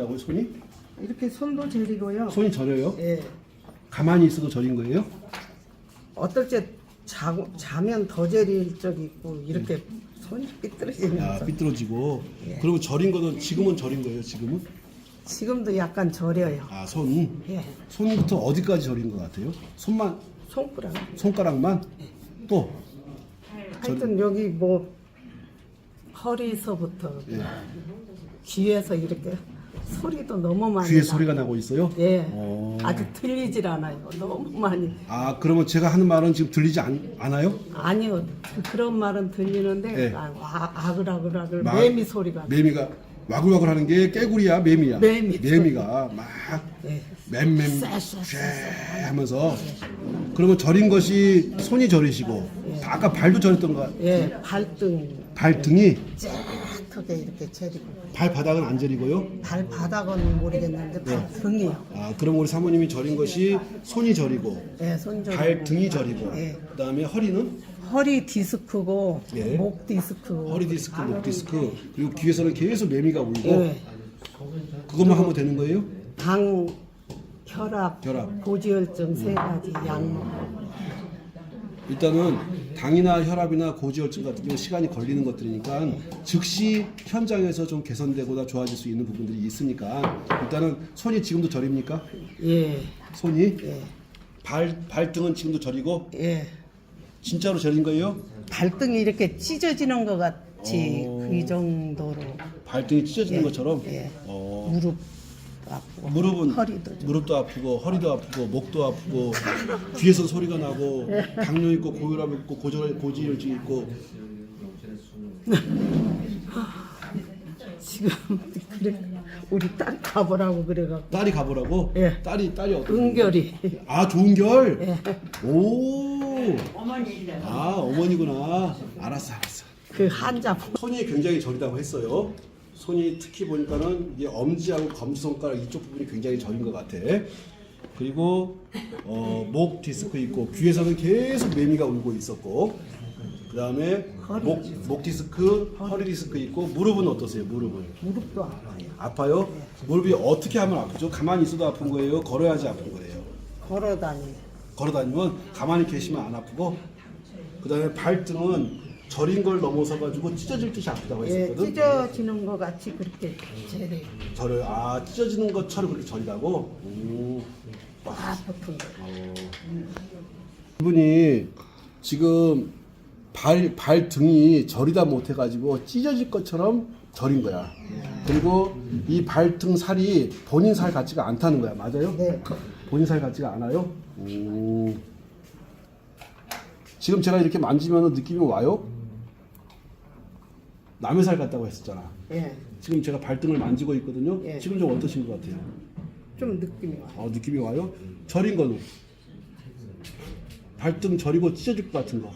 라고 손이? 이렇게 손도 저리고요. 손이 저려요? 예. 가만히 있어도 저린 거예요? 어떨 때 자, 자면 더 저릴 적 있고 이렇게 손이 아, 삐뚤어지면서 삐뚤어지고. 예. 그리고 저린 거는 지금은 저린 거예요, 지금은? 지금도 약간 저려요. 아, 손. 예. 손부터 어디까지 저린 것 같아요? 손만, 손가락. 손가락만? 또? 하여튼 여기 뭐 허리서부터 예. 귀에서 이렇게 소리도 너무 많이 귀에 나. 소리가 나고 있어요? 예. 어. 아주 들리질 않아요. 너무 많이. 아, 그러면 제가 하는 말은 지금 들리지 않, 않아요? 아니요. 그런 말은 들리는데 예. 아, 아, 아글아글아글 마- 매미 소리가. 매미가 와글와글 하는 게 깨구리야, 매미야? 매미. 매미가 막 예. 맴맴. 쉐 하면서 그러면 저린 것이 손이 저리시고 아까 발도 저렸던 거 예, 발등 발등이 쨍 하게 이렇게 저리고 발바닥은 안 저리고요. 발바닥은 모르겠는데 발등이요. 아 그럼 우리 사모님이 저린 것이 손이 저리고 예, 손 발등이 저리고 예. 그다음에 허리는 허리 디스크고 예. 목 디스크고 허리 디스크, 목 디스크 그리고 귀에서는 계속 매미가 울고 예. 그것만 하면 되는 거예요? 당 혈압, 혈압. 고지혈증 세 가지 약 먹고 일단은 당이나 혈압이나 고지혈증 같은 경우 시간이 걸리는 것들이니까 즉시 현장에서 좀 개선되거나 좋아질 수 있는 부분들이 있으니까 일단은 손이 지금도 저립니까? 예, 손이 예, 발 발등은 지금도 저리고 예. 진짜로 저린 거예요? 발등이 이렇게 찢어지는 것 같이 어. 그 정도로 발등이 찢어지는 예, 것처럼 예. 어, 무릎 아프고. 무릎은 허리도 좀. 무릎도 아프고 허리도 아프고 목도 아프고 귀에서 소리가 나고 당뇨 있고 고혈압 있고 고절 고지혈증 있고. 지금 그래 우리 딸 가보라고 그래갖고. 딸이 가보라고? 예. 딸이 딸이 어떤 은결이. 아 좋은 결? 예. 오. 아 어머니구나. 알았어 알았어. 그 한자. 손이 굉장히 저리다고 했어요 손이 특히 보니까는 이게 엄지하고 검지손가락 이쪽 부분이 굉장히 저린 것 같아. 그리고 어, 목 디스크 있고 귀에서는 계속 매미가 울고 있었고 그 다음에 목, 목 디스크 허리 디스크 있고 무릎은 어떠세요 무릎은? 무릎도 아파요. 아파요? 무릎이 어떻게 하면 아프죠? 가만히 있어도 아픈 거예요? 걸어야지 아픈 거예요? 걸어 다니. 걸어 다니면 가만히 계시면 안 아프고 그 다음에 발등은 저린 걸 넘어서 가지고 찢어질 듯이 아프다고 예, 했었거든. 찢어지는 것 같이 그렇게 제래 저를 아 찢어지는 것처럼 그렇게 저리다고. 음. 와. 아픈 거. 어. 이분이 지금 발 발등이 저리다 못해 가지고 찢어질 것처럼 저린 거야. 그리고 이 발등 살이 본인 살 같지가 않다는 거야. 맞아요? 네. 본인 살 같지가 않아요? 오. 지금 제가 이렇게 만지면 느낌이 와요? 남의 살 같다고 했었잖아. 예, 지금 제가 발등을 만지고 있거든요. 예. 지금 좀 어떠신 것 같아요? 좀 느낌이 와. 어, 느낌이 와요? 저린 거는? 발등 저리고 찢어질 것 같은 거.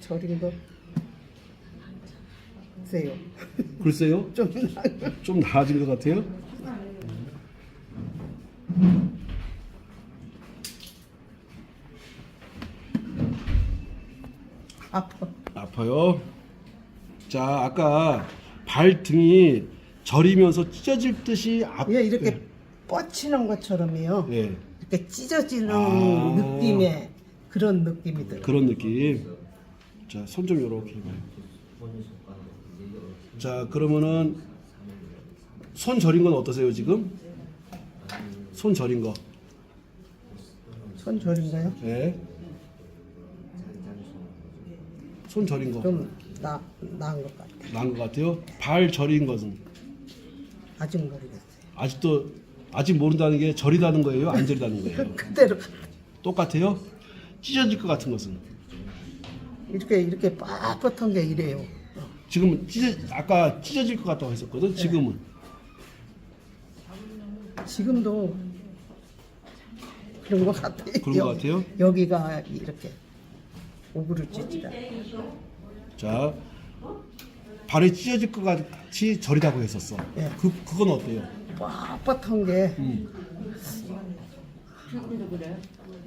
저린 거. 세요. 글쎄요? 좀좀 나아진 것 같아요? 아파. 아파요. 자, 아까 발등이 저리면서 찢어질 듯이 아 예, 이렇게 뻗치는 것처럼요. 예. 이렇게 찢어지는 아. 느낌의 그런 느낌이 들어요. 그런 느낌. 자, 손 좀 요렇게 해 봐요. 자, 그러면은 손 저린 건 어떠세요, 지금? 손 저린 거. 손 저린가요? 예. 손 저린 거. 좀 나, 나은 것 같아요. 나은 것 같아요. 발 저린 것은 아직 모르겠어요. 아직도 아직 모른다는 게 저리다는 거예요, 안 저리다는 거예요. 그대로 똑같아요. 찢어질 것 같은 것은 이렇게 이렇게 빳빳한 게 이래요. 지금은 찢어 아까 찢어질 것 같다고 했었거든. 지금은 지금도 그런 것 같아요. 그런 것 같아요? 여기가 이렇게 오그려지지라. 자 발이 찢어질 것 같이 저리다고 했었어. 예. 그 그건 어때요? 빳빳한 게 음.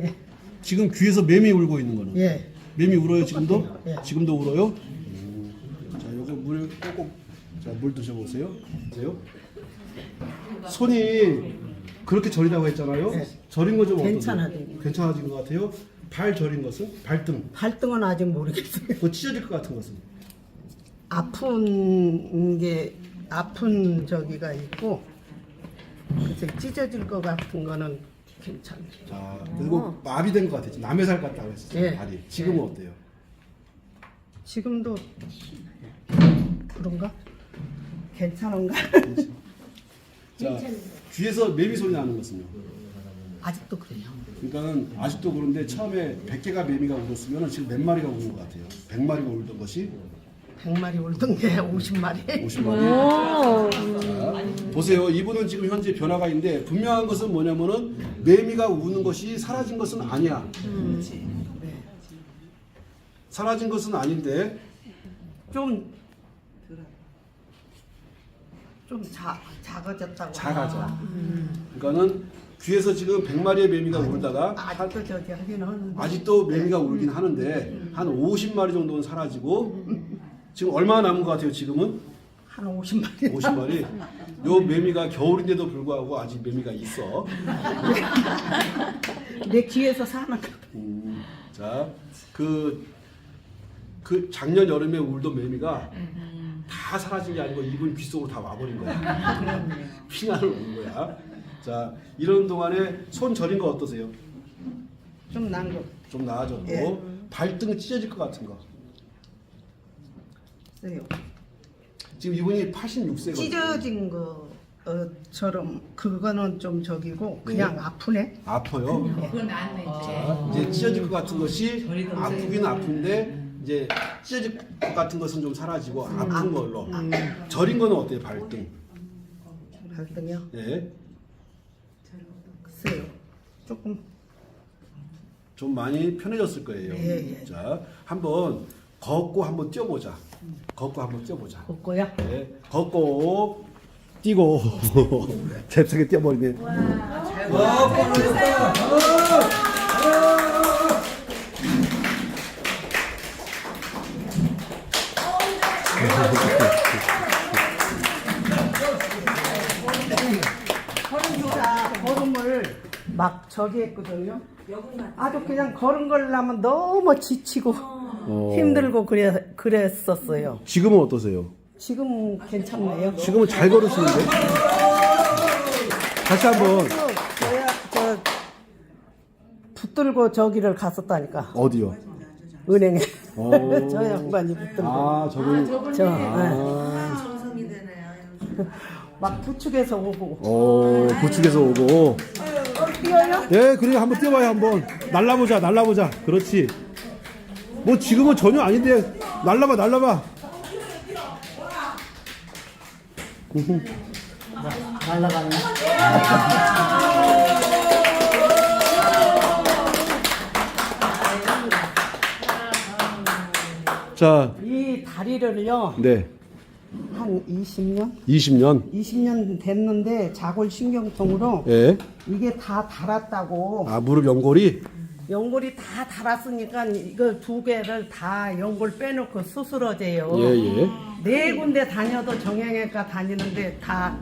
예, 지금 귀에서 매미 울고 있는 거는 예. 매미 울어요 지금도? 예. 지금도 울어요? 음. 자 요거 물 꼭꼭 자물 드셔보세요. 보세요. 손이 그렇게 저리다고 했잖아요. 네. 저린 거좀 괜찮아져요. 괜찮아진 것 같아요. 발 저린 것은 발등. 발등은 아직 모르겠어요. 그 찢어질 것 같은 것은 아픈 게 아픈 저기가 있고 그래서 찢어질 것 같은 거는 괜찮아요. 자 그리고 마비된 것 같아요. 남의 살 같다고 했었어요. 네. 발이 지금은 어때요? 지금도 그런가? 괜찮은가? 자 귀에서 매미 소리 나는 것은요. 아직도 그래요. 그러니까는 아직도 그런데 처음에 100개가 매미가 울었으면 지금 몇 마리가 우는 것 같아요. 100마리가 울던 것이 100마리 울던 게 50마리. 50마리. 자, 보세요. 이분은 지금 현재 변화가 있는데 분명한 것은 뭐냐면은 매미가 우는 것이 사라진 것은 아니야. 네. 사라진 것은 아닌데 좀, 좀 자, 작아졌다고. 작아져. 할까? 그러니까는 귀에서 지금 100마리의 매미가 울다가 한- 아직도 저기 하긴 하는데. 아직도 매미가 울긴 하는데 한 50마리 정도는 사라지고 지금 얼마나 남은 것 같아요 지금은? 한 50마리. 50마리? 요 매미가 겨울인데도 불구하고 아직 매미가 있어. 내 귀에서 사는 거. 음, 자 그 그 작년 여름에 울던 매미가 다 사라진 게 아니고 이분 귀 속으로 다 와버린 거야. 피난을 온 거야 자 이런 동안에 손 저린 거 어떠세요? 좀 난 거. 좀 나아졌고 예. 발등 찢어질 것 같은 거 있어요. 지금 이분이 86세거든요 찢어진 거처럼 그거는 좀 저기고 그냥 네. 아프네. 아파요 그건 안 해. 자, 이제 찢어질 것 같은 것이 아프긴 아픈데 이제 찢어질 것 같은 것은 좀 사라지고 아픈 걸로 저린 거는 어때요 발등? 발등이요. 예, 글쎄요. 조금 좀 많이 편해졌을 거예요. 예, 예. 자, 한번 걷고 한번 뛰어보자. 걷고 한번 뛰어보자. 걷고요. 네, 걷고 뛰고 잽싸게 뛰어버리네. 걸음보다 저기 했거든요. 아주 그냥 걸음 걸려면 너무 지치고 힘들고 그래 그랬었어요. 지금은 어떠세요? 지금 괜찮네요. 지금은 잘 걸으시는데? 다시 한번 저야 저 붙들고 저기를 갔었다니까 어디요? 은행에 오. 저 양반이 붙들고 아, 저분 저 네. 아, 막 부축해서 오고 어, 부축에서 오고. 뛰어요? 예, 그래 한번 뛰어봐요 한번. 날라보자, 날라보자. 그렇지. 뭐 지금은 전혀 아닌데 날라봐, 날라봐. 날라가네. 자, 이 다리를요 네, 한 20년 20년. 20년 됐는데 자골 신경통으로 예. 이게 다 달았다고 아 무릎 연골이. 연골이 다 달았으니까 이거 두 개를 다 연골 빼놓고 수술하재요. 예, 예. 네 군데 다녀도 정형외과 다니는데 다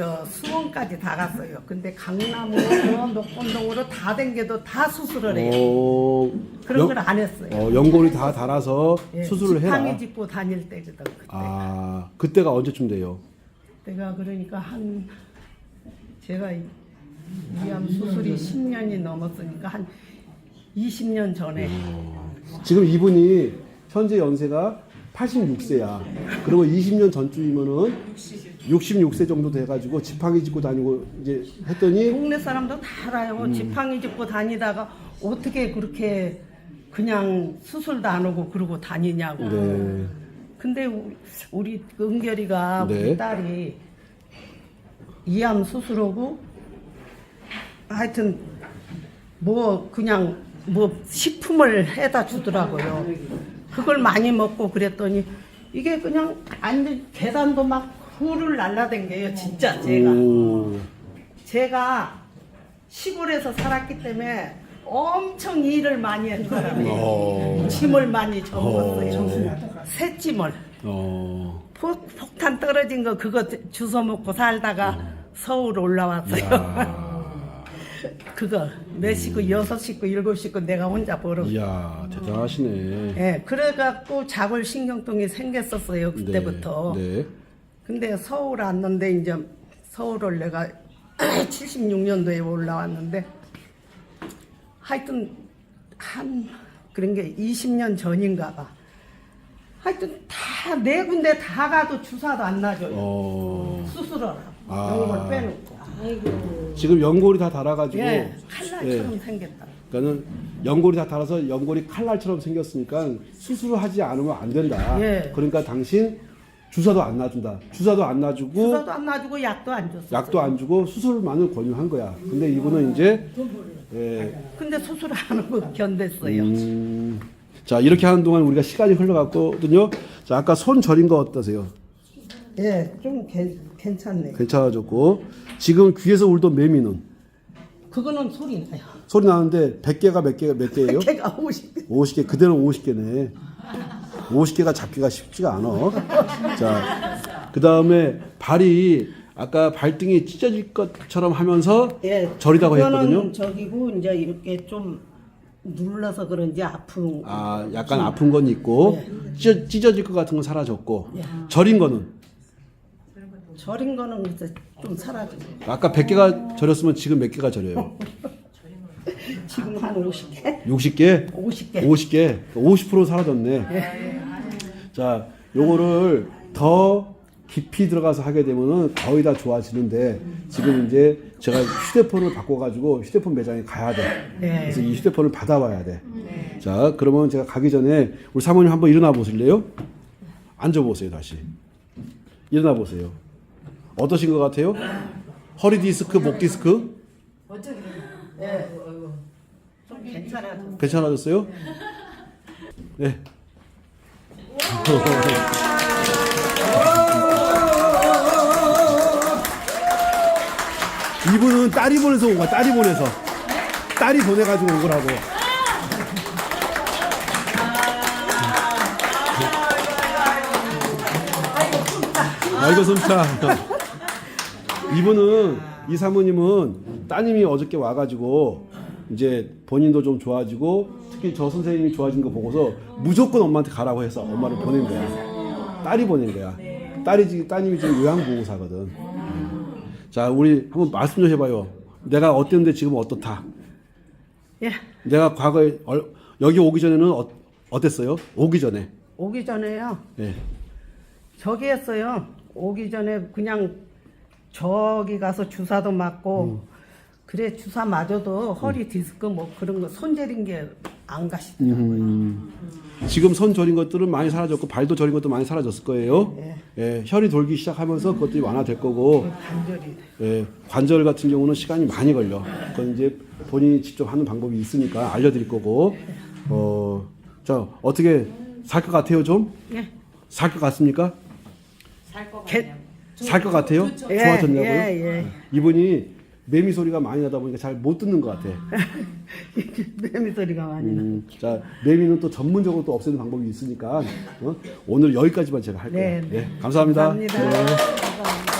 저 수원까지 다 갔어요. 근데 강남으로 녹건동으로 다 댕겨도 다 수술을 해요. 어, 그런 연- 걸안 했어요. 어, 연골이 다 닳아서 예, 수술을 해라. 지팡이 짚고 다닐 때거든 그때. 아, 그때가 언제쯤 돼요? 내가 그러니까 한 제가 이- 위암 수술이 10년이 넘었으니까 한 20년 전에 지금 이분이 현재 연세가 86세야. 그리고 20년 전쯤이면은 66세 정도 돼가지고 지팡이 짚고 다니고 이제 했더니 동네 사람도 다 알아요. 음. 지팡이 짚고 다니다가 어떻게 그렇게 그냥 수술도 안 하고 그러고 다니냐고. 네. 근데 우- 우리 은결이가 네. 우리 딸이 이암 수술하고 하여튼 뭐 그냥 뭐 식품을 해다 주더라고요. 그걸 많이 먹고 그랬더니 이게 그냥 완전 계단도 막 후를 날라댕겨요. 진짜 제가. 오, 제가 시골에서 살았기 때문에 엄청 일을 많이 한 사람이에요. 어. 짐을 많이 져먹었어요. 새짐을. 어, 폭, 폭탄 떨어진 거 그거 주워 먹고 살다가 서울 올라왔어요. 그거 몇 식구 여섯 식구 일곱 식구 내가 혼자 벌어. 이야 대단하시네. 예, 그래갖고 자골 신경통이 생겼었어요 그때부터. 네. 네. 근데 서울 왔는데 이제 서울을 내가 76년도에 올라왔는데 하여튼 한 그런 게 20년 전인가 봐. 하여튼 다 네 군데 다 가도 주사도 안 놔줘요. 어, 수술하라고. 아. 연골 빼놓고. 아이고. 지금 연골이 다 달아가지고 예, 칼날처럼 생겼다. 그러니까는 연골이 다 달아서 연골이 칼날처럼 생겼으니까 수술을 하지 않으면 안 된다. 예. 그러니까 당신 주사도 안 놔준다. 주사도 안 놔주고 주사도 안 놔주고 약도 안 줬어. 약도 안 주고 수술만을 권유한 거야. 근데 이분은 이제 예, 근데 수술 안 하고 견뎠어요. 음, 자 이렇게 하는 동안 우리가 시간이 흘러갔거든요. 자 아까 손 저린 거 어떠세요? 예, 좀 괜, 괜찮네. 괜찮아졌고 지금 귀에서 울던 매미는 그거는 소리 나요. 소리 나는데 100개가 몇 개가 몇 개예요? 걔가 50. 50개 그대로 50개네. 50개가 잡기가 쉽지가 않아. 자, 그 다음에 발이 아까 발등이 찢어질 것처럼 하면서 예, 저리다고 했거든요. 저기고 이제 이렇게 좀 눌러서 그런지 아픈. 아, 약간 아픈 건 있고 찢어, 찢어질 것 같은 건 사라졌고 예. 저린 거는 절인 거는 이제 좀 사라지고. 아까 100개가 절였으면 지금 몇 개가 절여요? 지금 한 50개? 60개? 50개. 50개. 50% 사라졌네. 자, 요거를 더 깊이 들어가서 하게 되면은 거의 다 좋아지는데 지금 이제 제가 휴대폰을 바꿔가지고 휴대폰 매장에 가야 돼. 네. 그래서 이 휴대폰을 받아와야 돼. 자, 그러면 제가 가기 전에 우리 사모님 한번 일어나 보실래요? 앉아 보세요, 다시. 일어나 보세요. 어떠신 것 같아요? 허리 디스크, 목 디스크? 좀 괜찮아졌어. 괜찮아졌어요? 네. 이분은 딸이 보내서 온 거야, 딸이 보내서. 딸이 보내가지고 온 거라고. 아이고, 숨차. 이분은, 이 사모님은 따님이 어저께 와가지고, 이제 본인도 좀 좋아지고, 특히 저 선생님이 좋아진 거 보고서 무조건 엄마한테 가라고 해서 엄마를 보낸 거야. 딸이 보낸 거야. 딸이 지금, 따님이 지금 요양보호사거든. 자, 우리 한번 말씀 좀 해봐요. 내가 어땠는데 지금 어떻다. 예. 내가 과거에, 얼- 여기 오기 전에는 어, 어땠어요? 오기 전에. 오기 전에요. 예. 저기 했어요. 오기 전에 그냥 저기 가서 주사도 맞고 그래 주사 맞아도 허리 디스크 뭐 그런 거 손재린 게 안 가시더라고요. 음, 지금 손 저린 것들은 많이 사라졌고 발도 저린 것도 많이 사라졌을 거예요. 예. 예, 혈이 돌기 시작하면서 그것들이 완화될 거고 관절이. 예, 관절 같은 경우는 시간이 많이 걸려. 그건 이제 본인이 직접 하는 방법이 있으니까 알려드릴 거고. 어, 자 어떻게 살 것 같아요 좀? 예. 살 것 같습니까? 살것 개- 같네요. 살 것 같아요? 예, 좋아졌냐고요? 예, 예. 이분이 매미 소리가 많이 나다 보니까 잘 못 듣는 것 같아. 매미 소리가 많이 나. 음, 자, 매미는 또 전문적으로 또 없애는 방법이 있으니까 어? 오늘 여기까지만 제가 할 거예요. 네, 네. 예, 감사합니다. 감사합니다. 네. 감사합니다.